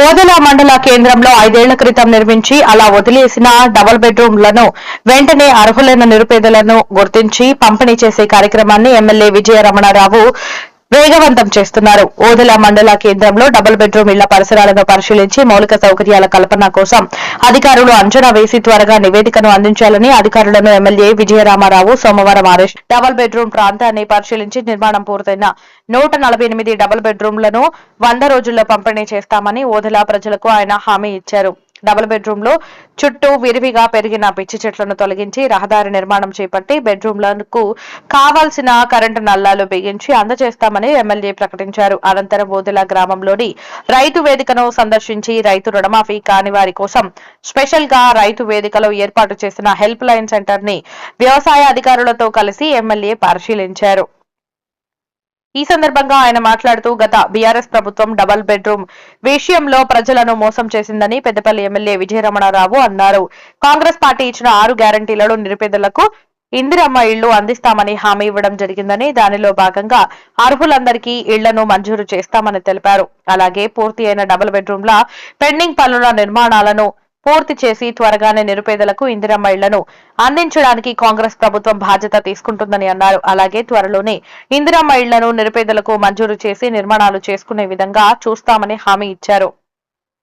ఓదెల మండల కేంద్రంలో ఐదేళ్ళ క్రితం నిర్మించి అలా వదిలేసిన డబుల్ బెడ్రూమ్లను వెంటనే అర్హులైన నిరుపేదలను గుర్తించి పంపిణీ చేసే కార్యక్రమాన్ని ఎమ్మెల్యే విజయ రమణారావు వేగవంతం చేస్తున్నారు. ఓదెల మండల కేంద్రంలో డబుల్ బెడ్రూమ్ ఇళ్ళ పరిసరాలను పరిశీలించి మౌలిక సౌకర్యాల కల్పన కోసం అధికారులు అంచనా వేసి త్వరగా నివేదికను అందించాలని అధికారులను ఎమ్మెల్యే విజయరామారావు సోమవారం ఆదేశ డబుల్ బెడ్రూమ్ ప్రాంతాన్ని పరిశీలించి నిర్మాణం పూర్తయిన నూట నలభై ఎనిమిది డబుల్ బెడ్రూమ్లను వంద రోజుల్లో పంపిణీ చేస్తామని ఓదెల ప్రజలకు ఆయన హామీ ఇచ్చారు. డబుల్ బెడ్రూమ్లో చుట్టూ విరివిగా పెరిగిన పిచ్చి చెట్లను తొలగించి రహదారి నిర్మాణం చేపట్టి బెడ్రూమ్లకు కావాల్సిన కరెంటు నల్లాలు బిగించి అందజేస్తామని ఎమ్మెల్యే ప్రకటించారు. అనంతరం బోదెల గ్రామంలోని రైతు వేదికను సందర్శించి రైతు రుణమాఫీ కాని వారి కోసం స్పెషల్గా రైతు వేదికలో ఏర్పాటు చేసిన హెల్ప్ లైన్ సెంటర్ని వ్యవసాయ అధికారులతో కలిసి ఎమ్మెల్యే పరిశీలించారు. ఈ సందర్భంగా ఆయన మాట్లాడుతూ గత బీఆర్ఎస్ ప్రభుత్వం డబల్ బెడ్రూమ్ విషయంలో ప్రజలను మోసం చేసిందని పెద్దపల్లి ఎమ్మెల్యే విజయరమణారావు అన్నారు. కాంగ్రెస్ పార్టీ ఇచ్చిన ఆరు గ్యారంటీలలో నిరుపేదలకు ఇందిరమ్మ ఇళ్ళు అందిస్తామని హామీ ఇవ్వడం జరిగిందని దానిలో భాగంగా అర్హులందరికీ ఇళ్ళను మంజూరు చేస్తామని తెలిపారు. అలాగే పూర్తి అయిన డబుల్ బెడ్రూమ్ల పెండింగ్ పనుల నిర్మాణాలను పూర్తి చేసి త్వరగానే నిరుపేదలకు ఇందిరమ్మ ఇళ్ళను అందించడానికి కాంగ్రెస్ ప్రభుత్వం బాధ్యత తీసుకుంటుందని అన్నారు. అలాగే త్వరలోనే ఇందిరమ్మ ఇళ్ళను నిరుపేదలకు మంజూరు చేసి నిర్మాణాలు చేసుకునే విధంగా చూస్తామని హామీ ఇచ్చారు.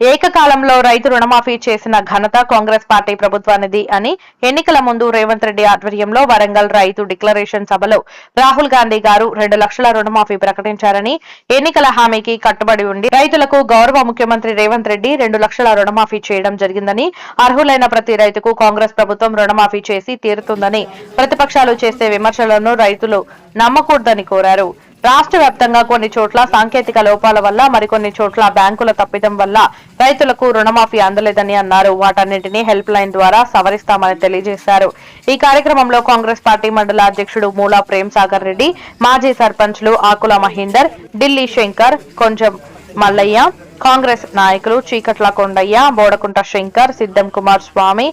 ఏకకాలంలో రైతు రుణమాఫీ చేసిన ఘనత కాంగ్రెస్ పార్టీ ప్రభుత్వానిది అని ఎన్నికల ముందు రేవంత్ రెడ్డి ఆధ్వర్యంలో వరంగల్ రైతు డిక్లరేషన్ సభలో రాహుల్ గాంధీ గారు రెండు లక్షల రుణమాఫీ ప్రకటించారని ఎన్నికల హామీకి కట్టుబడి ఉండి రైతులకు గౌరవ ముఖ్యమంత్రి రేవంత్ రెడ్డి రెండు లక్షల రుణమాఫీ చేయడం జరిగిందని అర్హులైన ప్రతి రైతుకు కాంగ్రెస్ ప్రభుత్వం రుణమాఫీ చేసి తీరుతుందని ప్రతిపక్షాలు చేసే విమర్శలను రైతులు నమ్మకూడదని కోరారు. రాష్ట్ర వ్యాప్తంగా కొన్ని చోట్ల సాంకేతిక లోపాల వల్ల మరికొన్ని చోట్ల బ్యాంకుల తప్పిదం వల్ల రైతులకు రుణమాఫీ అందలేదని అన్నారు. వాటన్నింటినీ హెల్ప్ లైన్ ద్వారా సవరిస్తామని తెలియజేశారు. ఈ కార్యక్రమంలో కాంగ్రెస్ పార్టీ మండల అధ్యక్షుడు మూలా ప్రేమ్ సాగర్ రెడ్డి మాజీ సర్పంచ్లు ఆకుల మహేందర్ ఢిల్లీ శంకర్ కొంచెం మల్లయ్య కాంగ్రెస్ నాయకులు చీకట్ల కొండయ్య బోడకుంట శంకర్ సిద్ధం కుమార్ స్వామి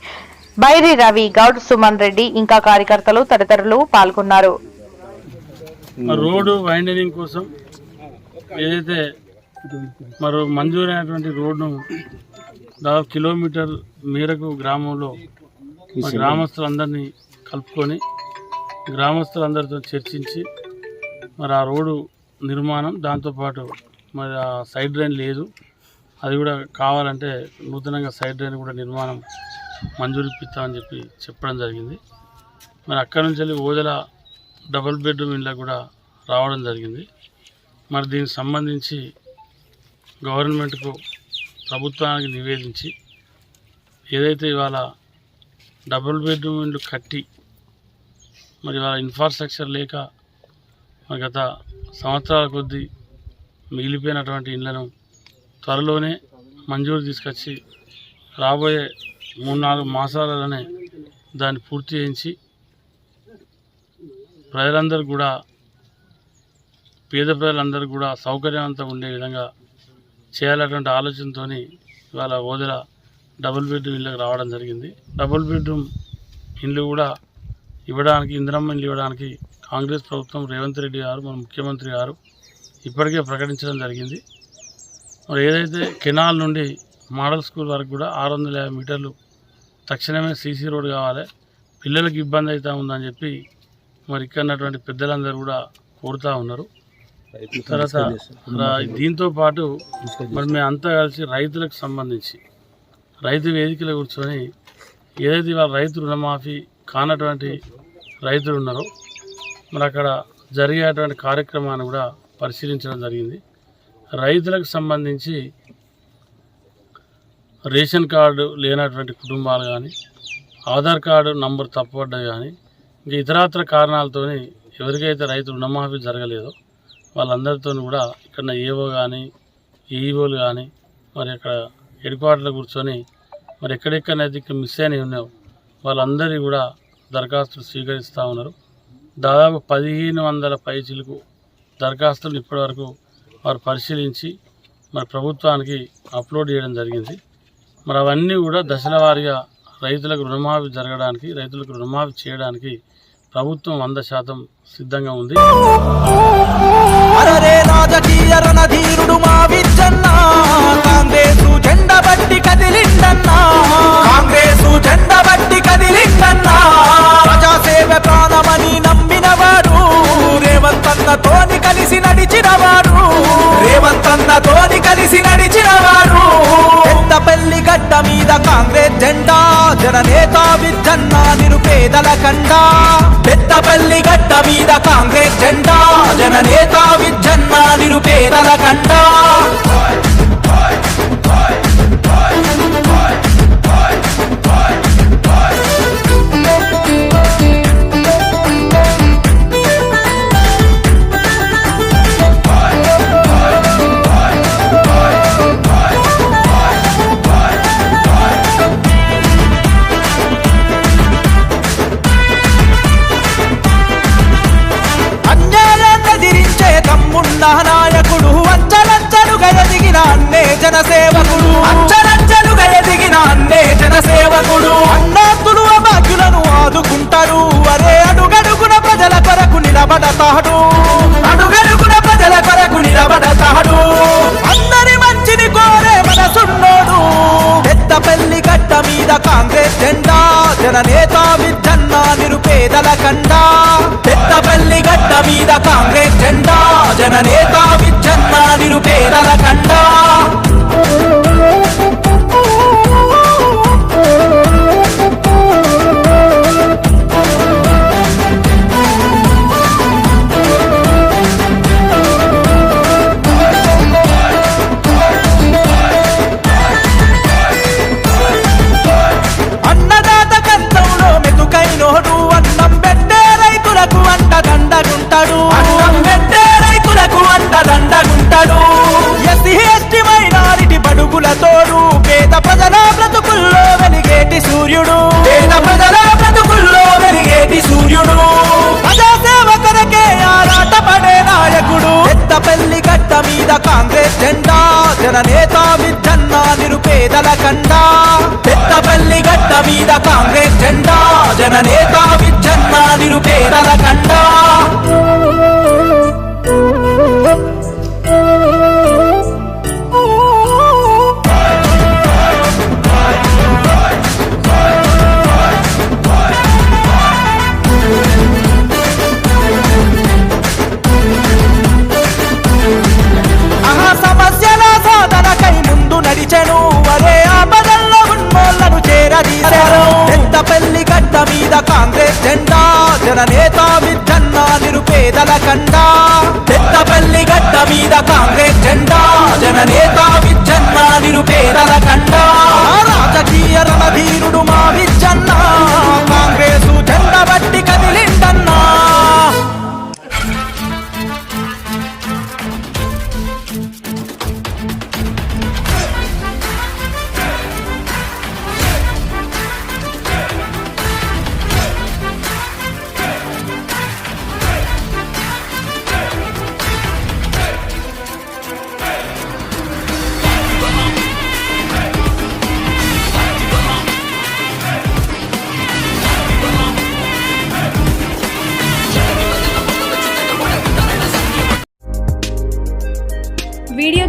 బైరి రవి గౌడ్ సుమన్ రెడ్డి ఇంకా కార్యకర్తలు తదితరులు పాల్గొన్నారు. రోడ్డు వైండనింగ్ కోసం ఏదైతే మరో మంజూరైనటువంటి రోడ్డును దాదాపు కిలోమీటర్ మేరకు గ్రామంలో గ్రామస్తులందరినీ కలుపుకొని గ్రామస్తులందరితో చర్చించి మరి ఆ రోడ్డు నిర్మాణం దాంతోపాటు మరి ఆ సైడ్ డ్రైన్ లేదు. అది కూడా కావాలంటే నూతనంగా సైడ్ డ్రైన్ కూడా నిర్మాణం మంజూరు ఇప్పిస్తామని చెప్పి చెప్పడం జరిగింది. మరి అక్కడి నుంచి వెళ్ళి ఓదెల డబుల్ బెడ్రూమ్ ఇళ్ళ కూడా రావడం జరిగింది. మరి దీనికి సంబంధించి గవర్నమెంట్కు ప్రభుత్వానికి నివేదించి ఏదైతే ఇవాళ డబుల్ బెడ్రూమ్ ఇండ్లు కట్టి మరి ఇవాళ ఇన్ఫ్రాస్ట్రక్చర్ లేక మరి గత సంవత్సరాల కొద్దీ మిగిలిపోయినటువంటి ఇళ్ళను త్వరలోనే మంజూరు తీసుకొచ్చి రాబోయే మూడు నాలుగు మాసాలలోనే దాన్ని పూర్తి చేయించి ప్రజలందరూ కూడా పేద ప్రజలందరూ కూడా సౌకర్యవంతంగా ఉండే విధంగా చేయాలన్నటువంటి ఆలోచనతో ఇవాళ ఓదెల డబుల్ బెడ్రూమ్ ఇళ్ళకి రావడం జరిగింది. డబుల్ బెడ్రూమ్ ఇండ్లు కూడా ఇవ్వడానికి ఇందిరమ్మ ఇండ్లు ఇవ్వడానికి కాంగ్రెస్ ప్రభుత్వం రేవంత్ రెడ్డి గారు మన ముఖ్యమంత్రి గారు ఇప్పటికే ప్రకటించడం జరిగింది. మరి ఏదైతే కెనాల్ నుండి మోడల్ స్కూల్ వరకు కూడా ఆరు వందల యాభై మీటర్లు తక్షణమే సీసీ రోడ్ కావాలి పిల్లలకి ఇబ్బంది అవుతూ ఉందని చెప్పి మరి ఇక్కడ ఉన్నటువంటి పెద్దలందరూ కూడా కోరుతా ఉన్నారు. తర్వాత దీంతో పాటు మరి మేము అంతా కలిసి రైతులకు సంబంధించి రైతు వేదికలో కూర్చొని ఏదైతే ఇవాళ రైతు రుణమాఫీ కానటువంటి రైతులు ఉన్నారో మరి అక్కడ జరిగేటువంటి కార్యక్రమాన్ని కూడా పరిశీలించడం జరిగింది. రైతులకు సంబంధించి రేషన్ కార్డు లేనటువంటి కుటుంబాలు కానీ ఆధార్ కార్డు నంబర్ తప్పబడ్డది కానీ ఇంకా ఇతరాత్ర కారణాలతోని ఎవరికైతే రైతు రుణమాఫీ జరగలేదో వాళ్ళందరితో కూడా ఇక్కడ ఏవో కానీ ఏఈఓలు కానీ మరి అక్కడ హెడ్ క్వార్టర్లో కూర్చొని మరి ఎక్కడెక్కడైతే ఇక్కడ మిస్ అయినవి ఉన్నాయో వాళ్ళందరి కూడా దరఖాస్తులు స్వీకరిస్తూ ఉన్నారు. దాదాపు పదిహేను వందల పైచీలకు దరఖాస్తులు ఇప్పటివరకు వారు పరిశీలించి మరి ప్రభుత్వానికి అప్లోడ్ చేయడం జరిగింది. మరి అవన్నీ కూడా దశల వారీగా రైతులకు రుణమాఫీ జరగడానికి రైతులకు రుణమాఫీ చేయడానికి ప్రభుత్వం వంద శాతం సిద్ధంగా ఉంది. తోని కలిసి కలిసి పెళ్ళి గడ్డ మీద కాంగ్రెస్ జెండా జననేత విజన్న నిరుపేదల కండా. కాంగ్రెస్ జెండా జననేత విజ్జన్న నిరుపేదల కండా. జన నేత నిరుపేదల కండా. పెద్దపల్లి గట్ట మీద కాంగ్రెస్ జెండా. జన నేత నిరుపేదల కండా.